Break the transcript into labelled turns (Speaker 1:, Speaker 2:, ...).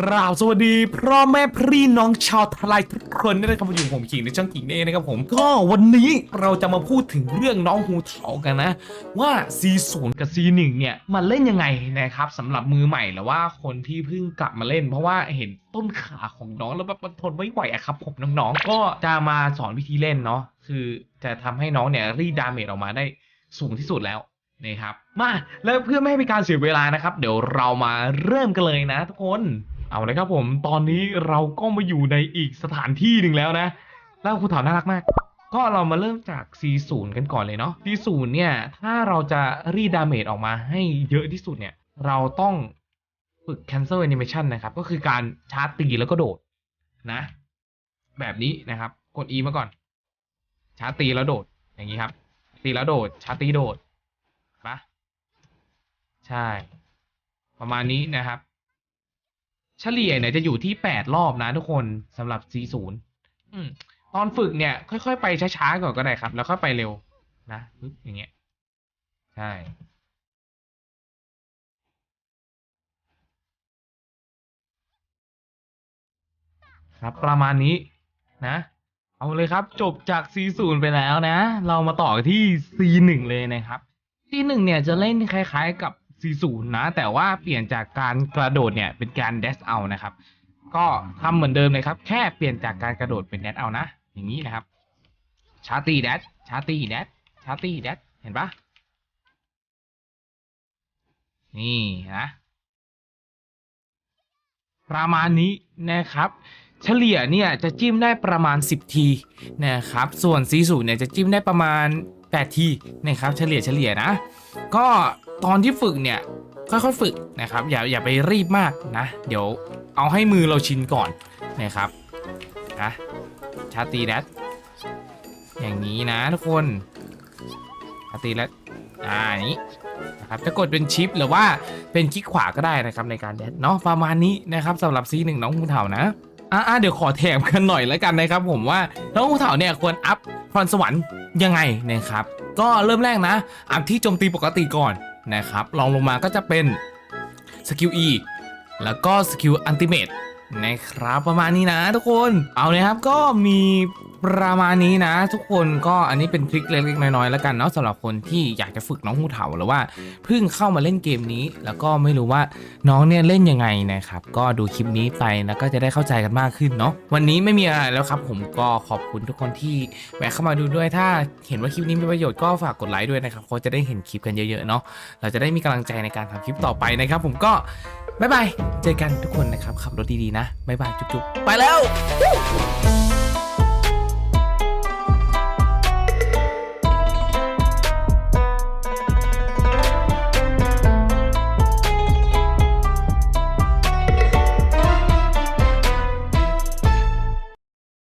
Speaker 1: กราบสวัสดีพ่อแม่พี่น้องชาวทลายทุกคนด้วยนะครับมอยู่ผมขิงในช่องขิงเองนะครับผมก็วันนี้เราจะมาพูดถึงเรื่องน้องหูเถากันนะ ว่า C0 กับ C1 เนี่ยมันเล่นยังไงนะครับสำหรับมือใหม่หรือว่าคนที่เพิ่งกลับมาเล่น เพราะว่าเห็นต้นขาของน้องแล้วแบบมันทนไม่ไหวอะครับผมน้องๆ ก็จะมาสอนวิธีเล่นเนาะคือจะทำให้น้องเนี่ยรีดดาเมจออกมาได้สูงที่สุดแล้วนะครับมาแล้วเพื่อไม่ให้เป็นการเสียเวลานะครับ เดี๋ยวเรามาเริ่มกันเลยนะทุกคน เอาเลยครับผมตอนนี้เราก็มาอยู่ในอีกสถานที่หนึ่งแล้วนะ แล้วคุณถามน่ารักมาก ก็เรามาเริ่มจาก C0 กันก่อนเลยเนาะ C0 เนี่ย ถ้าเราจะรีดดาเมจออกมาให้เยอะที่สุดเนี่ย เราต้องฝึก cancel animation นะครับ ก็คือการชาร์จตีแล้วก็โดดนะ แบบนี้นะครับ กด E มาก่อน ชาร์จตีแล้วโดด อย่างนี้ครับ ตีแล้วโดด ชาร์จตีโดดปะใช่ ประมาณนี้นะครับ เฉลี่ยเนี่ยจะอยู่ที่แปดรอบนะทุกคนสำหรับ C0 อืมตอนฝึกเนี่ย ค่อยๆ ไปช้าๆก่อนก็ได้ครับ แล้วค่อยไปเร็วนะปึ๊บอย่างเงี้ย ใช่ครับประมาณนี้นะ เอาเลยครับจบจาก C0 ไปแล้วนะ เรามาต่อที่ C1 เลยนะครับ C1 เนี่ยจะเล่นคล้ายๆกับ C0 นะ แต่ว่าเปลี่ยนจากการกระโดดเนี่ยเป็นการ dash out นะครับ ก็ทำเหมือนเดิมเลยครับ แค่เปลี่ยนจากการกระโดดเป็น dash out นะ อย่างนี้นะครับ ชาร์ตี dash ชาร์ตี dash ชาร์ตี dash เห็นปะนี่นะประมาณนี้นะครับ เฉลี่ยเนี่ยจะจิ้มได้ประมาณ 10 ทีนะครับ ส่วน C0 เนี่ยจะจิ้มได้ประมาณ 8 ทีนะครับเฉลี่ยเฉลี่ยนะ ก็ตอนที่ฝึกเนี่ยค่อยๆฝึกนะครับ อย่าอย่าไปรีบมากนะ เดี๋ยวเอาให้มือเราชินก่อนนะครับนะชาตีแดดอย่างนี้นะทุกคนชาตีแดดอ่านี้นะครับจะกดเป็นชิปหรือว่าเป็นคลิกขวาก็ได้นะครับในการแดดเนาะประมาณนี้นะครับสำหรับ C1 น้องงูเถานะ อ่าเดี๋ยวขอแถมกันหน่อยแล้วกันนะครับ ผมว่าน้องงูเถาเนี่ยควรอัพพรสวรรค์ยังไงนะครับ ก็เริ่มแรกนะ อัพที่โจมตีปกติก่อนนะครับลองลงมาก็จะเป็นสกิล E แล้วก็สกิลอันติเมตนะครับประมาณนี้นะทุกคนเอาเลยครับก็มี ประมาณนี้นะ ทุกคนก็อันนี้เป็นทริคเล็กๆน้อยๆแล้วกันเนาะสำหรับคนที่อยากจะฝึกน้องหูเถาหรือว่าเพิ่งเข้ามาเล่นเกมนี้ แล้วก็ไม่รู้ว่าน้องเนี่ยเล่นยังไงนะครับก็ดูคลิปนี้ไปแล้วก็จะได้เข้าใจกันมากขึ้นเนาะวันนี้ไม่มีอะไรแล้วครับ ผมก็ขอบคุณทุกคนที่แวะเข้ามาดูด้วยถ้าเห็นว่าคลิปนี้มีประโยชน์ก็ฝากกดไลค์ด้วยนะครับเขาจะได้เห็นคลิปกันเยอะๆเนาะเราจะได้มีกำลังใจในการทำคลิปต่อไปนะครับ ผมก็บ๊ายบายเจอกันทุกคนนะครับขับรถดีๆนะบ๊ายบายจุ๊บๆไปแล้ว